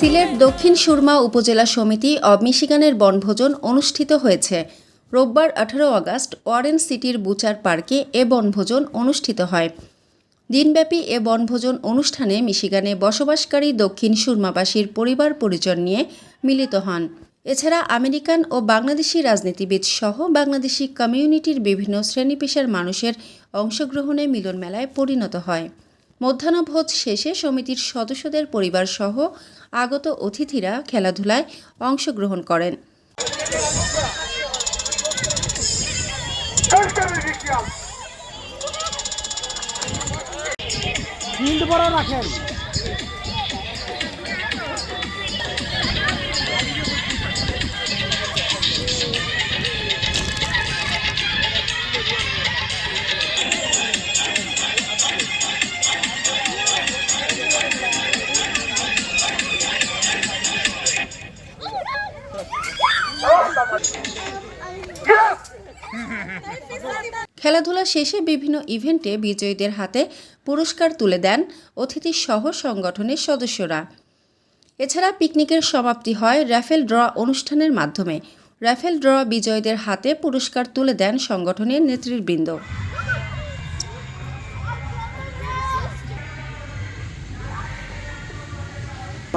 পিকনিকের দক্ষিণ সুরমা উপজেলা সমিতি অব মিশিগানের বনভোজন অনুষ্ঠিত হয়েছে। রোববার আঠারো আগস্ট ওয়ারেন সিটির বুচার পার্কে এ বনভোজন অনুষ্ঠিত হয়। দিনব্যাপী এ বনভোজন অনুষ্ঠানে মিশিগানে বসবাসকারী দক্ষিণ সুরমাবাসীর পরিবার পরিজন নিয়ে মিলিত হন। এছাড়া আমেরিকান ও বাংলাদেশি রাজনীতিবিদ সহ বাংলাদেশি কমিউনিটির বিভিন্ন শ্রেণি পেশার মানুষের অংশগ্রহণে মিলনমেলায় পরিণত হয়। মধ্যাহ্নভোজ শেষে সমিতির সদস্যদের পরিবারসহ আগত অতিথিরা খেলাধুলায় অংশগ্রহণ করেন। রাখেন। খেলাধুলা শেষে বিভিন্ন ইভেন্টে বিজয়ীদের হাতে পুরস্কার তুলে দেন অতিথি সহ সংগঠনের সদস্যরা। এছাড়া পিকনিকের সমাপ্তি হয় র্যাফেল ড্র অনুষ্ঠানের মাধ্যমে। র্যাফেল ড্র বিজয়ীদের হাতে পুরস্কার তুলে দেন সংগঠনের নেতৃবৃন্দ।